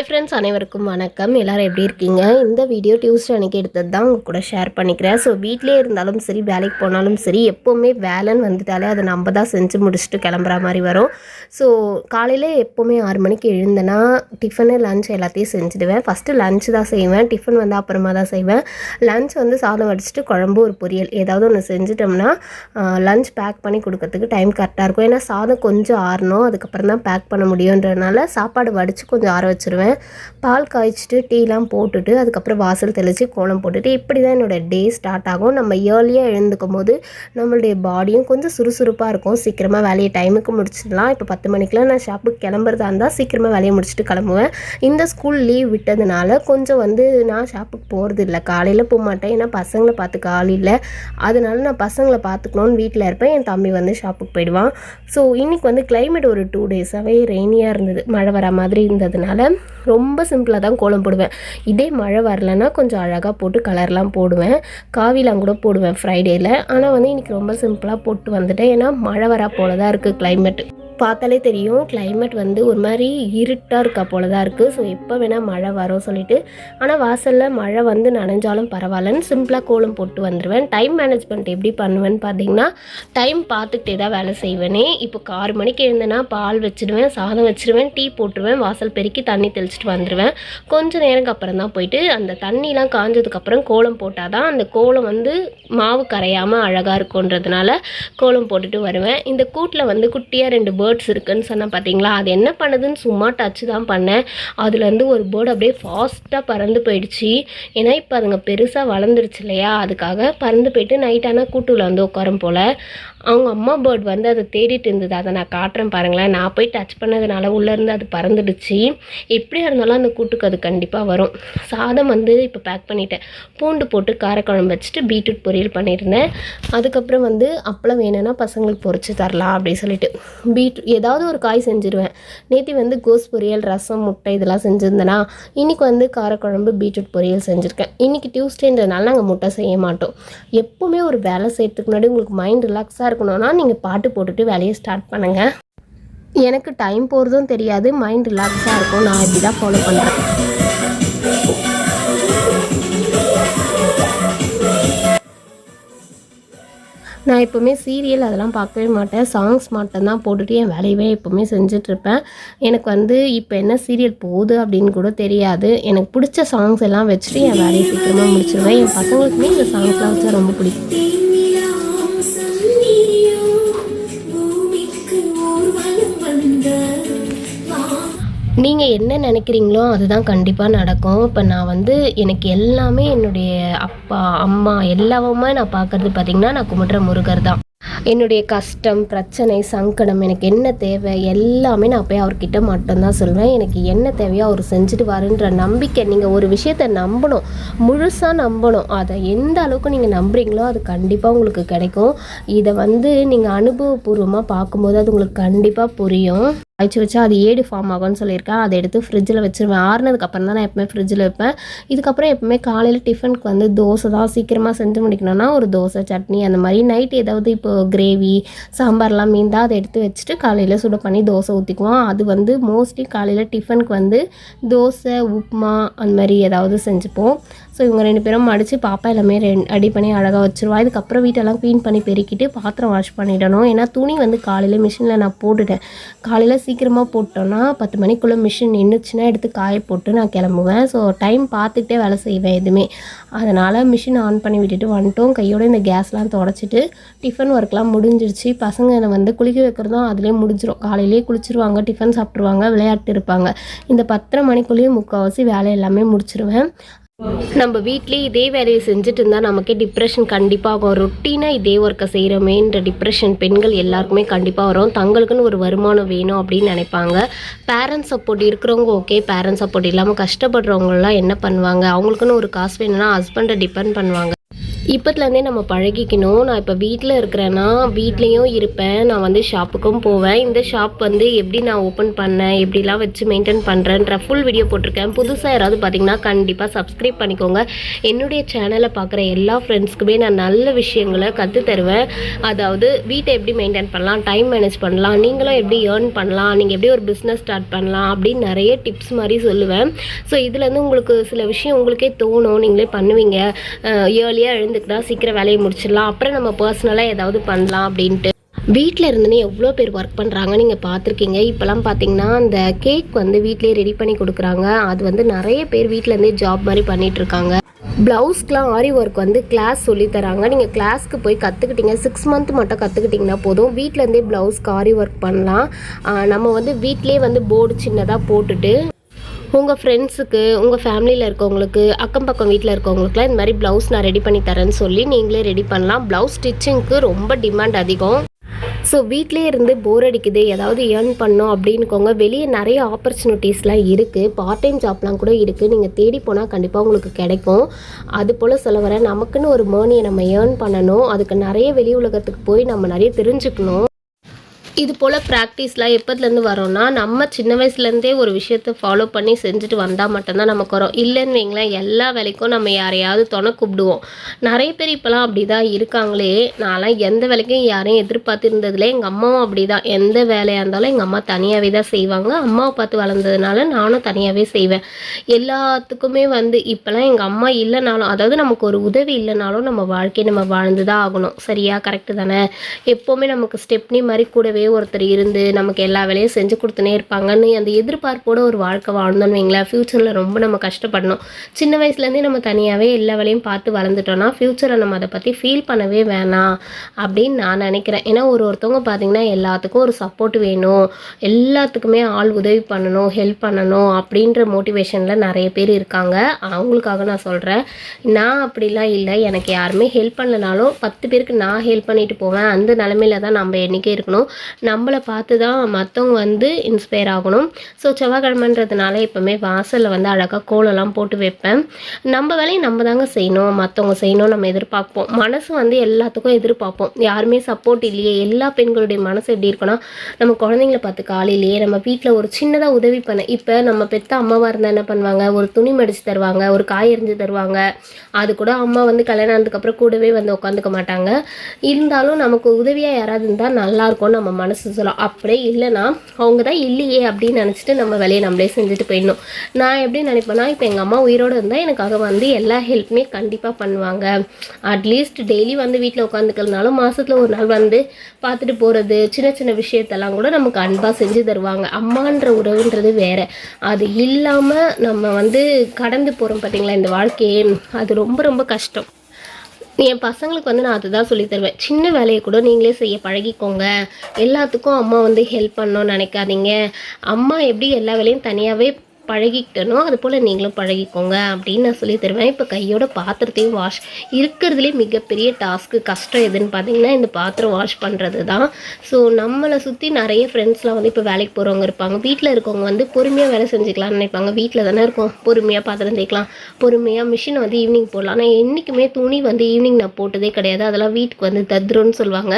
Hi friends அனைவருக்கும் வணக்கம். எல்லோரும் எப்படி இருக்கீங்க? இந்த வீடியோ டியூஸ்டே அன்றைக்கி எடுத்தது தான் உங்கள் கூட ஷேர் பண்ணிக்கிறேன். ஸோ வீட்டிலே இருந்தாலும் சரி வேலைக்கு போனாலும் சரி எப்போவுமே வேலைன்னு வந்துட்டாலே அதை நம்ம தான் செஞ்சு முடிச்சுட்டு கிளம்புற மாதிரி வரும். ஸோ காலையில் எப்போவுமே ஆறு மணிக்கு எழுந்தேன்னா டிஃபனு லஞ்ச் எல்லாத்தையும் செஞ்சுடுவேன். ஃபஸ்ட்டு லஞ்ச் தான் செய்வேன். டிஃபன் வந்து அப்புறமா தான் செய்வேன். லஞ்ச் வந்து சாதம் வடிச்சிட்டு குழம்பு ஒரு பொரியல் ஏதாவது ஒன்று செஞ்சுட்டோம்னா லஞ்ச் பேக் பண்ணி கொடுக்கறதுக்கு டைம் கரெக்டாக இருக்கும். ஏன்னா சாதம் கொஞ்சம் ஆறணும். அதுக்கப்புறம் தான் பேக் பண்ண முடியுன்றதுனால சாப்பாடு வடித்து கொஞ்சம் ஆற வச்சுருவேன். பால் காய்ச்சிட்டு டீலாம் போட்டுட்டு அதுக்கப்புறம் வாசல் தெளித்து கோலம் போட்டுட்டு இப்படி தான் என்னோடய டே ஸ்டார்ட் ஆகும். நம்ம ஏர்லியாக எழுந்துக்கும் போது நம்மளுடைய பாடியும் கொஞ்சம் சுறுசுறுப்பாக இருக்கும். சீக்கிரமாக வேலையை டைமுக்கு முடிச்சிடலாம். இப்போ பத்து மணிக்கெலாம் நான் ஷாப்புக்கு கிளம்புறதா இருந்தால் சீக்கிரமாக வேலையை முடிச்சுட்டு கிளம்புவேன். இந்த ஸ்கூல் லீவ் விட்டதுனால கொஞ்சம் வந்து நான் ஷாப்புக்கு போகிறது இல்லை. காலையில் போக மாட்டேன். ஏன்னா பசங்களை பார்த்துக்க ஆள் இல்லை. அதனால நான் பசங்களை பார்த்துக்கணுன்னு வீட்டில் இருப்பேன். என் தம்பி வந்து ஷாப்புக்கு போயிடுவான். ஸோ இன்றைக்கி வந்து கிளைமேட் ஒரு டூ டேஸாகவே ரெய்னியாக இருந்தது. மழை வர மாதிரி இருந்ததுனால ரொம்ப சிம்பிளாக தான் கோலம் போடுவேன். இதே மழை வரலன்னா கொஞ்சம் அழகாக போட்டு கலர்லாம் போடுவேன். காவிலாம் கூட போடுவேன் ஃப்ரைடேயில் ஆனால் வந்து இன்றைக்கி ரொம்ப சிம்பிளாக போட்டு வந்துட்டேன். ஏன்னா மழை வரா போல தான் இருக்குது கிளைமேட்டு பார்த்தாலே தெரியும் கிளைமேட் வந்து ஒரு மாதிரி இருட்டாக இருக்கா போல தான் இருக்குது ஸோ எப்போ வேணால் மழை வரும் சொல்லிட்டு ஆனால் வாசலில் மழை வந்து நனைஞ்சாலும் பரவாயில்லன்னு சிம்பிளாக கோலம் போட்டு வந்துடுவேன் டைம் மேனேஜ்மெண்ட் எப்படி பண்ணுவேன்னு பார்த்தீங்கன்னா டைம் பார்த்துக்கிட்டே தான் வேலை செய்வேனே. இப்போ ஆறு மணிக்கு எழுந்தேன்னா பால் வச்சிடுவேன் சாதம் வச்சுருவேன் டீ போட்டுருவேன் வாசல் பெருக்கி தண்ணி தெளிச்சிட்டு வந்துடுவேன் கொஞ்ச நேரத்துக்கு அப்புறம் தான் போயிட்டு அந்த தண்ணிலாம் காஞ்சதுக்கப்புறம் கோலம் போட்டால் தான் அந்த கோலம் வந்து மாவு கரையாமல் அழகாக இருக்குன்றதுனால கோலம் போட்டுட்டு வருவேன். இந்த கூட்டில் வந்து குட்டியாக ரெண்டு பேர்ட்ஸ் இருக்குன்னு சொன்னால் பார்த்தீங்களா அது என்ன பண்ணுதுன்னு சும்மா டச் தான் பண்ணேன். அதுலேருந்து ஒரு பேர்டு அப்படியே ஃபாஸ்ட்டாக பறந்து போயிடுச்சு. ஏன்னா இப்போ அதுங்க பெருசாக வளர்ந்துருச்சு இல்லையா? அதுக்காக பறந்து போயிட்டு நைட் ஆனால் கூட்டுல வந்து உட்காரும் போல். அவங்க அம்மா பேர்ட் வந்து அதை தேடிட்டு இருந்தது. அதை நான் காட்டுறேன் பாருங்களேன். நான் போய் டச் பண்ணதுனால உள்ளேருந்து அது பறந்துடுச்சு. எப்படியா இருந்தாலும் அந்த கூட்டுக்கு அது கண்டிப்பாக வரும். சாதம் வந்து இப்போ பேக் பண்ணிட்டேன். பூண்டு போட்டு காரக்குழம்பு வச்சுட்டு பீட்ரூட் பொரியல் பண்ணியிருந்தேன். அதுக்கப்புறம் வந்து அப்பளம் வேணும்னா பசங்களுக்கு பொரிச்சு தரலாம் அப்படின்னு சொல்லிட்டு. பீட் ஏதாவது ஒரு காய் செஞ்சுருவேன். நேற்று வந்து கோஸ் பொரியல் ரசம் முட்டை இதெல்லாம் செஞ்சுருந்தேனா இன்றைக்கி வந்து காரக்குழம்பு பீட்ரூட் பொரியல் செஞ்சுருக்கேன். இன்றைக்கி டியூஸ்டேன்றதுனால நாங்கள் முட்டை செய்ய மாட்டோம். எப்போவுமே ஒரு வேலை செய்யறதுக்கு முன்னாடி உங்களுக்கு மைண்ட் ரிலாக்ஸாக இருக்கணும்னா நீங்கள் பாட்டு போட்டுட்டு வேலையை ஸ்டார்ட் பண்ணுங்கள் எனக்கு டைம் போகிறதும் தெரியாது மைண்ட் ரிலாக்ஸாக இருக்கும். நான் இப்படி தான் ஃபாலோ பண்ணுறேன் நான் எப்போவுமே சீரியல் அதெல்லாம் பார்க்கவே மாட்டேன். சாங்ஸ் மட்டும்தான் போட்டுட்டு என் வேலையவே எப்போவுமே செஞ்சிட்ருப்பேன். எனக்கு வந்து இப்போ என்ன சீரியல் போகுது அப்படின்னு கூட தெரியாது. எனக்கு பிடிச்ச சாங்ஸ் எல்லாம் வச்சுட்டு என் வேலையை சீக்கிரமாக முடிச்சிருவேன். என் பசங்களுக்குமே இந்த சாங்ஸ்லாம் வச்சா ரொம்ப பிடிக்கும். நீங்கள் என்ன நினைக்கிறீங்களோ அதுதான் கண்டிப்பாக நடக்கும். இப்போ நான் வந்து எனக்கு எல்லாமே என்னுடைய அப்பா அம்மா எல்லாவுமே நான் பார்க்கறது பார்த்திங்கன்னா நான் கும்பிட்ற முருகர் தான். என்னுடைய கஷ்டம் பிரச்சனை சங்கடம் எனக்கு என்ன தேவை எல்லாமே நான் போய் அவர்கிட்ட மட்டும்தான் சொல்வேன். எனக்கு என்ன தேவையோ அவர் செஞ்சுட்டு வாருன்ற நம்பிக்கை நீங்கள் ஒரு விஷயத்தை நம்பணும் முழுசாக நம்பணும். அதை எந்த அளவுக்கு நீங்கள் நம்புறீங்களோ அது கண்டிப்பாக உங்களுக்கு கிடைக்கும். இதை வந்து நீங்கள் அனுபவபூர்வமாக பார்க்கும்போது அது உங்களுக்கு கண்டிப்பாக புரியும். அழைச்சி வச்சா அது ஏடு ஃபார்ம் ஆகும்னு சொல்லியிருக்கேன். அதை எடுத்து ஃப்ரிட்ஜில் வச்சுருவேன். ஆறுனதுக்கப்புறம் தான் நான் எப்பவுமே ஃப்ரிட்ஜில் வைப்பேன். இதுக்கப்புறம் எப்பவுமே காலையில் டிஃபனுக்கு வந்து தோசை தான் சீக்கிரமாக செஞ்சு முடிக்கணும்னா ஒரு தோசை சட்னி அந்த மாதிரி நைட் ஏதாவது இப்போ கிரேவி சாம்பார்லாம் மீந்தா அதை எடுத்து வச்சுட்டு காலையில் சுட பண்ணி தோசை ஊற்றிக்குவோம் அது வந்து மோஸ்ட்லி காலையில் டிஃபனுக்கு வந்து தோசை உப்புமா அந்த மாதிரி ஏதாவது செஞ்சுப்போம். ஸோ இவங்க ரெண்டு பேரும் மடித்து பாப்பா எல்லாமே ரெண்டு அடி பண்ணி அழகாக வச்சுருவா. இதுக்கப்புறம் வீட்டெல்லாம் க்ளீன் பண்ணி பெருக்கிட்டு பாத்திரம் வாஷ் பண்ணிடணும். ஏன்னா துணி வந்து காலையில் மிஷினில் நான் போட்டுட்டேன். காலையில் சீக்கிரமாக போட்டோன்னா பத்து மணிக்குள்ளே மிஷின் நின்றுச்சுன்னா எடுத்து காய போட்டு நான் கிளம்புவேன். ஸோ டைம் பார்த்துக்கிட்டே வேலை செய்வேன் எதுவுமே. அதனால் மிஷின் ஆன் பண்ணி விட்டுட்டு வந்துட்டோம். கையோட இந்த கேஸ்லாம் தொடச்சிட்டு டிஃபன் ஒர்க்லாம் முடிஞ்சிருச்சு. பசங்க வந்து குளிக்க வைக்கிறதும் அதுலேயே முடிஞ்சிடும் காலையிலேயே குளிச்சிருவாங்க டிஃபன் சாப்பிட்ருவாங்க விளையாட்டு இருப்பாங்க. இந்த பத்தரை மணிக்குள்ளேயே முக்கால்வாசி வேலை எல்லாமே முடிச்சிருவேன். நம்ம வீட்லேயே இதே வேலையை செஞ்சுட்டு இருந்தால் நமக்கே டிப்ரெஷன் கண்டிப்பாக ஆகும் ரொட்டீனாக இதே ஒர்க்கை செய்கிறோமேன்ற டிப்ரெஷன் பெண்கள் எல்லாருக்குமே கண்டிப்பாக வரும். தங்களுக்குன்னு ஒரு வருமானம் வேணும் அப்படின்னு நினைப்பாங்க. பேரண்ட்ஸ் சப்போர்ட் இருக்கிறவங்க ஓகே பேரண்ட்ஸ் சப்போர்ட் இல்லாமல் கஷ்டப்படுறவங்கலாம் என்ன பண்ணுவாங்க? அவங்களுக்குன்னு ஒரு காசு வேணும்னா ஹஸ்பண்டை டிபெண்ட் பண்ணுவாங்க. இப்போத்துலேருந்தே நம்ம பழகிக்கணும். நான் இப்போ வீட்டில் இருக்கிறேன்னா வீட்லேயும் இருப்பேன். நான் வந்து ஷாப்புக்கும் போவேன். இந்த ஷாப் வந்து எப்படி நான் ஓப்பன் பண்ணேன்? எப்படிலாம் வச்சு மெயின்டைன் பண்ணுறேன்ற ஃபுல் வீடியோ போட்டிருக்கேன். புதுசாக யாராவது பார்த்தீங்கன்னா கண்டிப்பாக சப்ஸ்கிரைப் பண்ணிக்கோங்க. என்னுடைய சேனலை பார்க்குற எல்லா ஃப்ரெண்ட்ஸ்க்குமே நான் நல்ல விஷயங்களை கற்று தருவேன். அதாவது வீட்டை எப்படி மெயின்டைன் பண்ணலாம்? டைம் மேனேஜ் பண்ணலாம்? நீங்களும் எப்படி ஏர்ன் பண்ணலாம்? நீங்கள் எப்படி ஒரு பிஸ்னஸ் ஸ்டார்ட் பண்ணலாம்? அப்படின்னு நிறைய டிப்ஸ் மாதிரி சொல்லுவேன். ஸோ இதுலேருந்து உங்களுக்கு சில விஷயம் உங்களுக்கே தோணும். நீங்களே பண்ணுவீங்க. ஏர்லியாக எழுந்துக்கிட்டா சீக்கிரம் வேலையை முடிச்சிடலாம். அப்புறம் நம்ம பர்சனலாக ஏதாவது பண்ணலாம் அப்படின்ட்டு. வீட்டில் இருந்துன்னு எவ்வளோ பேர் ஒர்க் பண்ணுறாங்க நீங்கள் பார்த்துருக்கீங்க. இப்போலாம் பார்த்தீங்கன்னா அந்த கேக் வந்து வீட்லேயே ரெடி பண்ணி கொடுக்குறாங்க. அது வந்து நிறைய பேர் வீட்டிலேருந்தே ஜாப் மாதிரி பண்ணிகிட்ருக்காங்க ப்ளவுஸ்க்கெலாம் ஆரி ஒர்க் வந்து கிளாஸ் சொல்லித்தராங்க நீங்கள் கிளாஸ்க்கு போய் கற்றுக்கிட்டீங்க சிக்ஸ் மந்த் மட்டும் கற்றுக்கிட்டிங்கன்னா போதும். வீட்டிலேருந்தே ப்ளவுஸ்க்கு ஆரி ஒர்க் பண்ணலாம். நம்ம வந்து வீட்டிலே வந்து போர்டு சின்னதாக போட்டுட்டு உங்கள் ஃப்ரெண்ட்ஸுக்கு உங்கள் ஃபேமிலியில் இருக்கவங்களுக்கு அக்கம் பக்கம் வீட்டில் இருக்கவங்களுக்குலாம் இந்த மாதிரி ப்ளவுஸ் நான் ரெடி பண்ணி தரேன்னு சொல்லி நீங்களே ரெடி பண்ணலாம். ப்ளவுஸ் ஸ்டிச்சிங்க்கு ரொம்ப டிமாண்ட் அதிகம். ஸோ வீட்டிலே இருந்து போர் அடிக்குது. ஏதாவது ஏர்ன் பண்ணோம் அப்படின்னுக்கோங்க. வெளியே நிறைய ஆப்பர்ச்சுனிட்டிஸ்லாம் இருக்குது பார்ட் டைம் ஜாப்லாம் கூட இருக்குது நீங்கள் தேடி போனால் கண்டிப்பாக உங்களுக்கு கிடைக்கும். அது போல் சொல்ல வரேன். நமக்குன்னு ஒரு மர்னியை நம்ம ஏர்ன் பண்ணணும். அதுக்கு நிறைய வெளி உலகத்துக்கு போய் நம்ம நிறைய தெரிஞ்சுக்கணும். இது போல் ப்ராக்டிஸ்லாம் எப்போதுலேருந்து வரோம்னா நம்ம சின்ன வயசுலேருந்தே ஒரு விஷயத்தை ஃபாலோ பண்ணி செஞ்சுட்டு வந்தால் மட்டும்தான் நமக்கு வரும். இல்லைன்னு வைங்களேன் எல்லா வேலைக்கும் நம்ம யாரையாவது துணை கூப்பிடுவோம். நிறைய பேர் இப்போலாம் அப்படி தான் இருக்காங்களே. நான்லாம் எந்த வேலைக்கும் யாரையும் எதிர்பார்த்து இருந்ததில்ல எங்கள் அம்மாவும் அப்படி தான் எந்த வேலையாக இருந்தாலும் எங்கள் அம்மா தனியாகவே தான் செய்வாங்க. அம்மாவை பார்த்து வளர்ந்ததுனால நானும் தனியாகவே செய்வேன். எல்லாத்துக்குமே வந்து இப்போலாம் எங்கள் அம்மா இல்லைனாலும் அதாவது நமக்கு ஒரு உதவி இல்லைனாலும் நம்ம வாழ்க்கையை நம்ம வாழ்ந்து தான் ஆகணும். சரியா? கரெக்டு தானே? எப்போவுமே நமக்கு ஸ்டெப்னி மாதிரி கூடவே ஒருத்தர் இருந்து நமக்கு எல்லா வேலையும் செஞ்சு கொடுத்துனே இருப்பாங்கன்னு அந்த எதிர்பார்ப்போட ஒரு வாழ்க்கை வாழ்ந்தோன்னு வைங்களேன். ஃப்யூச்சரில் ரொம்ப நம்ம கஷ்டப்படணும். சின்ன வயசுலேருந்தே நம்ம தனியாகவே எல்லா வேலையும் பார்த்து வளர்ந்துட்டோம்னா ஃப்யூச்சரை நம்ம அதை பற்றி ஃபீல் பண்ணவே வேணாம் அப்படின்னு நான் நினைக்கிறேன். ஏன்னா ஒரு ஒருத்தவங்க பார்த்தீங்கன்னா எல்லாத்துக்கும் ஒரு சப்போர்ட் வேணும். எல்லாத்துக்குமே ஆள் உதவி பண்ணணும் ஹெல்ப் பண்ணணும் அப்படின்ற மோட்டிவேஷனில் நிறைய பேர் இருக்காங்க. அவங்களுக்காக நான் சொல்கிறேன் நான் அப்படிலாம் இல்லை. எனக்கு யாருமே ஹெல்ப் பண்ணலனாலும் பத்து பேருக்கு நான் ஹெல்ப் பண்ணிட்டு போவேன். அந்த நிலமையில தான் நம்ம என்றைக்கே இருக்கணும். நம்மளை பார்த்து தான் மற்றவங்க வந்து இன்ஸ்பயர் ஆகணும். ஸோ செவ்வாய்க்கிழமைன்றதுனால எப்போவுமே வாசலில் வந்து அழகாக கோலம்லாம் போட்டு வைப்பேன். நம்ம வேலையை நம்ம தாங்க செய்யணும். மற்றவங்க செய்யணும் நம்ம எதிர்பார்ப்போம். மனசு வந்து எல்லாத்துக்கும் எதிர்பார்ப்போம். யாருமே சப்போர்ட் இல்லையே. எல்லா பெண்களுடைய மனசு எப்படி இருக்குன்னா நம்ம குழந்தைங்கள பார்த்து காலையிலேயே நம்ம வீட்டில் ஒரு சின்னதாக உதவி பண்ண இப்போ நம்ம பெத்த அம்மாவாக இருந்தால் என்ன பண்ணுவாங்க? ஒரு துணி மடித்து தருவாங்க ஒரு காய் எரிஞ்சு தருவாங்க. அது கூட அம்மா வந்து கல்யாணம் ஆனதுக்கப்புறம் கூடவே வந்து உட்காந்துக்க மாட்டாங்க. இருந்தாலும் நமக்கு உதவியாக யாராவது இருந்தால் நல்லாயிருக்கும் நம்ம மனசு சொல்லும் அப்படியே இல்லைன்னா அவங்க தான் இல்லையே அப்படின்னு நினச்சிட்டு நம்ம வேலையை நம்மளே செஞ்சுட்டு போயிடணும். நான் எப்படி நினைப்பேன்னா இப்போ எங்கள் அம்மா உயிரோடு இருந்தால் எனக்காக வந்து எல்லா ஹெல்ப்புமே கண்டிப்பாக பண்ணுவாங்க. அட்லீஸ்ட் டெய்லி வந்து வீட்டில் உட்காந்துக்கிறதுனாலும் மாதத்தில் ஒரு நாள் வந்து பார்த்துட்டு போகிறது சின்ன சின்ன விஷயத்தெல்லாம் கூட நமக்கு அன்பாக செஞ்சு தருவாங்க. அம்மான்ற உறவுன்றது வேறு. அது இல்லாமல் நம்ம வந்து கடந்து போகிறோம் பார்த்தீங்களா இந்த வாழ்க்கையே. அது ரொம்ப ரொம்ப கஷ்டம். என் பசங்களுக்கு வந்து நான் அதுதான் சொல்லித் தருவேன். சின்ன வேலையை கூட நீங்களே செய்ய பழகிக்கோங்க. எல்லாத்துக்கும் அம்மா வந்து ஹெல்ப் பண்ணணும்னு நினைக்காதீங்க. அம்மா எப்படி எல்லா வேலையும் தனியாகவே பழகிக்கிட்டனோ அது போல் நீங்களும் பழகிக்கோங்க அப்படின்னு நான் சொல்லி தருவேன். இப்போ கையோட பாத்திரத்தையும் வாஷ் இருக்கிறதுலே மிகப்பெரிய டாஸ்க்கு கஷ்டம் எதுன்னு பார்த்தீங்கன்னா இந்த பாத்திரம் வாஷ் பண்ணுறது தான் ஸோ நம்மளை சுற்றி நிறைய ஃப்ரெண்ட்ஸ்லாம் வந்து இப்போ வேலைக்கு போகிறவங்க இருப்பாங்க. வீட்டில் இருக்கவங்க வந்து பொறுமையாக வேலை செஞ்சுக்கலாம்னு நினைப்பாங்க. வீட்டில் தானே இருக்கும். பொறுமையாக பாத்திரம் தேய்க்கலாம். பொறுமையாக மிஷினை வந்து ஈவினிங் போடலாம். ஆனால் என்றைக்குமே துணி வந்து ஈவினிங் நான் போட்டதே கிடையாது. அதெல்லாம் வீட்டுக்கு வந்து தத்ருன்னு சொல்லுவாங்க.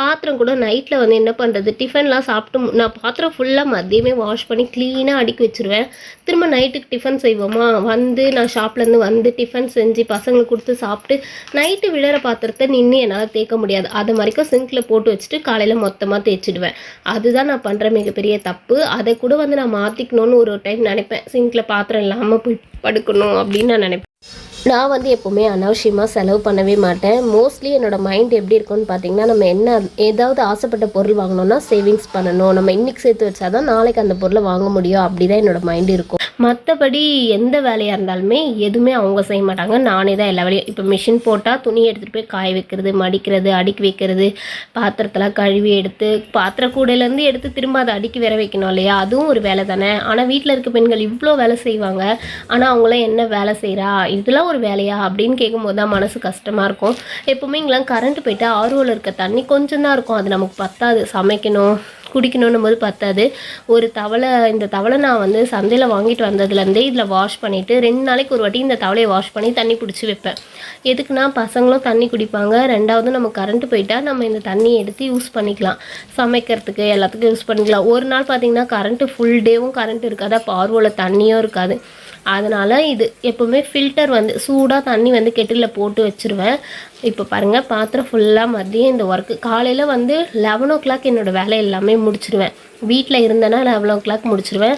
பாத்திரம் கூட நைட்டில் வந்து என்ன பண்ணுறது டிஃபன்லாம் சாப்பிட்டு நான் பாத்திரம் ஃபுல்லாக மதியமே வாஷ் பண்ணி க்ளீனாக அடுக்கி வச்சுருவேன். திரும்ப நைட்டுக்கு டிஃபன் செய்வோமா? வந்து நான் ஷாப்லேருந்து வந்து டிஃபன் செஞ்சு பசங்களுக்கு கொடுத்து சாப்பிட்டு நைட்டு விழற பாத்திரத்தை நின்று என்னால் தேய்க்க முடியாது. அது மாதிரிக்கும் சிங்கில் போட்டு வச்சுட்டு காலையில் மொத்தமாக தேய்ச்சிடுவேன். அதுதான் நான் பண்ணுற மிகப்பெரிய தப்பு. அதை கூட வந்து நான் மாற்றிக்கணும்னு ஒரு டைம் நினைப்பேன். சிங்கில் பாத்திரம் இல்லாமல் போய் படுக்கணும் அப்படின்னு நான் நினைப்பேன். நான் வந்து எப்போவுமே அனாவசியமாக செலவு பண்ணவே மாட்டேன். மோஸ்ட்லி என்னோடய மைண்ட் எப்படி இருக்கும்னு பார்த்தீங்கன்னா நம்ம என்ன ஏதாவது ஆசைப்பட்ட பொருள் வாங்கணும்னா சேவிங்ஸ் பண்ணணும். நம்ம இன்னைக்கு சேர்த்து வச்சாதான் நாளைக்கு அந்த பொருளை வாங்க முடியும். அப்படி தான் என்னோடய மைண்ட் இருக்கும். மற்றபடி எந்த வேலையாக இருந்தாலுமே எதுவுமே அவங்க செய்ய மாட்டாங்க. நானே தான் எல்லா வேலையும். இப்போ மிஷின் போட்டால் துணி எடுத்துகிட்டு போய் காய வைக்கிறது மடிக்கிறது அடுக்கி வைக்கிறது பாத்திரத்தெல்லாம் கழுவி எடுத்து பாத்திர கூடையிலேருந்து எடுத்து திரும்ப அதை அடுக்கி வேற வைக்கணும் இல்லையா? அதுவும் ஒரு வேலை தானே. ஆனால் வீட்டில் இருக்க பெண்கள் இவ்வளோ வேலை செய்வாங்க. ஆனால் அவங்களாம் என்ன வேலை செய்கிறா இதெல்லாம் ஒரு வேலையா? அப்படின்னு கேட்கும்போது தான் மனசு கஷ்டமாக இருக்கும். எப்போவுமே இங்கெல்லாம் கரண்ட் போயிட்டு ஆர்வலில் இருக்க தண்ணி கொஞ்சம் தான் இருக்கும். அது நமக்கு பத்தாது. சமைக்கணும். குடிக்கணுன்னும் போது பத்தாது. ஒரு தவளை இந்த தவளை நான் வந்து சந்தையில் வாங்கிட்டு வந்ததுலேருந்தே இதில் வாஷ் பண்ணிவிட்டு ரெண்டு நாளைக்கு ஒரு வாட்டி இந்த தவளையை வாஷ் பண்ணி தண்ணி பிடிச்சி வைப்பேன். எதுக்குன்னா பசங்களும் தண்ணி குடிப்பாங்க. ரெண்டாவது நம்ம கரண்ட்டு போயிட்டால் நம்ம இந்த தண்ணியை எடுத்து யூஸ் பண்ணிக்கலாம். சமைக்கிறதுக்கு எல்லாத்துக்கும் யூஸ் பண்ணிக்கலாம். ஒரு நாள் பார்த்தீங்கன்னா கரண்ட்டு ஃபுல் டேவும் கரண்ட் இருக்காது. அப்போ ஆர்வோவில் தண்ணியும் இருக்காது. அதனால் இது எப்போவுமே ஃபில்டர் வந்து சூடாக தண்ணி வந்து கெட்டிலில் போட்டு வச்சுருவேன். இப்போ பாருங்கள் பாத்திரம் ஃபுல்லாக மதியம் இந்த ஒர்க்கு காலையில் வந்து லெவன் ஓ கிளாக் என்னோடய வேலை எல்லாமே முடிச்சிடுவேன் வீட்டில் இருந்தேன்னா லெவன் ஓ கிளாக் முடிச்சிடுவேன்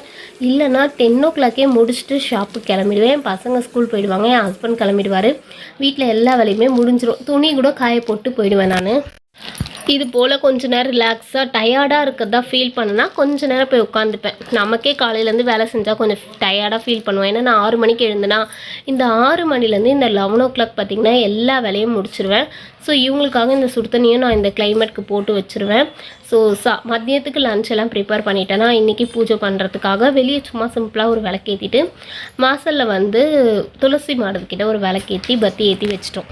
இல்லைன்னா டென் ஓ கிளாக்கே முடிச்சுட்டு ஷாப்புக்கு கிளம்பிடுவேன். பசங்க ஸ்கூல் போயிடுவாங்க என் ஹஸ்பண்ட் கிளம்பிடுவார். வீட்டில் எல்லா வேலையுமே முடிஞ்சிடும் துணி கூட காய போட்டு போயிடுவேன் நான். இது போல் கொஞ்ச நேரம் ரிலாக்ஸாக டயர்டாக இருக்கிறதா ஃபீல் பண்ணனா கொஞ்ச நேரம் போய் உட்காந்துப்பேன் நமக்கே காலையிலேருந்து வேலை செஞ்சால் கொஞ்சம் டயர்டாக ஃபீல் பண்ணுவேன். ஏன்னா நான் ஆறு மணிக்கு எழுந்தேன்னா இந்த ஆறு மணிலேருந்து இந்த லெவன் ஓ கிளாக் பார்த்திங்கன்னா எல்லா வேலையும் முடிச்சிருவேன். ஸோ இவங்களுக்காக இந்த சுடு நான் இந்த கிளைமேட்க்கு போட்டு வச்சுருவேன். ஸோ சா மதியத்துக்கு லஞ்ச் எல்லாம் ப்ரிப்பேர் பண்ணிட்டேன்னா இன்றைக்கி பூஜை பண்ணுறதுக்காக வெளியே சும்மா சிம்பிளாக ஒரு விளக்கேற்றிட்டு மாசலில் வந்து துளசி மாடத்துக்கிட்ட ஒரு விளக்கேற்றி பத்தி ஏற்றி வச்சிட்டோம்.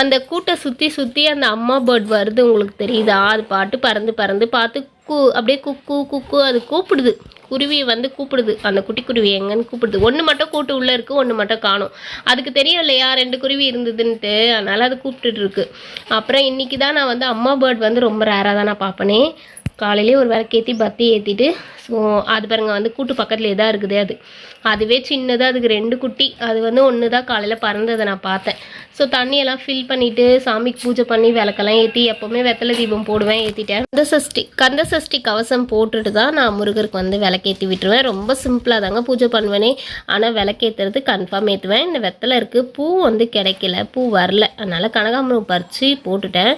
அந்த கூட்டை சுற்றி சுற்றி அந்த அம்மா பேர்ட் வருது உங்களுக்கு தெரியுதா? அது பாட்டு பறந்து பறந்து பார்த்து கூ அப்படியே குக்கு குக்கு அது கூப்பிடுது. குருவியை வந்து கூப்பிடுது. அந்த குட்டி குருவி எங்கன்னு கூப்பிடுது. ஒன்று மட்டும் கூட்டு உள்ளே இருக்குது ஒன்று மட்டும் காணும். அதுக்கு தெரியும் இல்லையா ரெண்டு குருவி இருந்ததுன்ட்டு. அதனால் அது கூப்பிட்டுட்டு இருக்கு. அப்புறம் இன்றைக்கி தான் நான் வந்து அம்மா பேர்ட் வந்து ரொம்ப ரேராக தான் நான் பார்ப்பனே. காலையிலே ஒரு விளக்கேற்றி பத்தி ஏற்றிட்டு ஸோ அது பாருங்க வந்து கூட்டு பக்கத்துலேயே தான் இருக்குது அது. அதுவே சின்னதாக அதுக்கு ரெண்டு குட்டி அது வந்து ஒன்று தான் காலையில் பறந்ததை நான் பார்த்தேன். ஸோ தண்ணியெல்லாம் ஃபில் பண்ணிவிட்டு சாமிக்கு பூஜை பண்ணி விளக்கெல்லாம் ஏற்றி எப்போவுமே வெத்தலை தீபம் போடுவேன் ஏற்றிட்டேன் கந்த சஷ்டி கந்த சஷ்டி கவசம் போட்டுட்டு தான் நான் முருகருக்கு வந்து விளக்கேற்றி விட்டுருவேன். ரொம்ப சிம்பிளாக தாங்க பூஜை பண்ணுவேனே. ஆனால் விளக்கேற்றுறது கன்ஃபார்ம் ஏற்றுவேன் இந்த வெத்தலை இருக்குது பூ வந்து கிடைக்கல பூ வரல. அதனால் கனகாம்பரம் பறித்து போட்டுட்டேன்.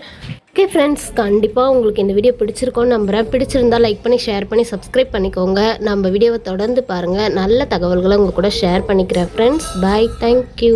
ஓகே ஃப்ரெண்ட்ஸ் கண்டிப்பாக உங்களுக்கு இந்த வீடியோ பிடிச்சிருக்கோன்னு நம்புகிறேன் பிடிச்சிருந்தா லைக் பண்ணி ஷேர் பண்ணி சப்ஸ்கிரைப் பண்ணிக்கோங்க. நம்ம வீடியோவை தொடர்ந்து பாருங்கள் நல்ல தகவல்களை உங்கள் கூட ஷேர் பண்ணிக்கிறேன் ஃப்ரெண்ட்ஸ் பாய் தேங்க்யூ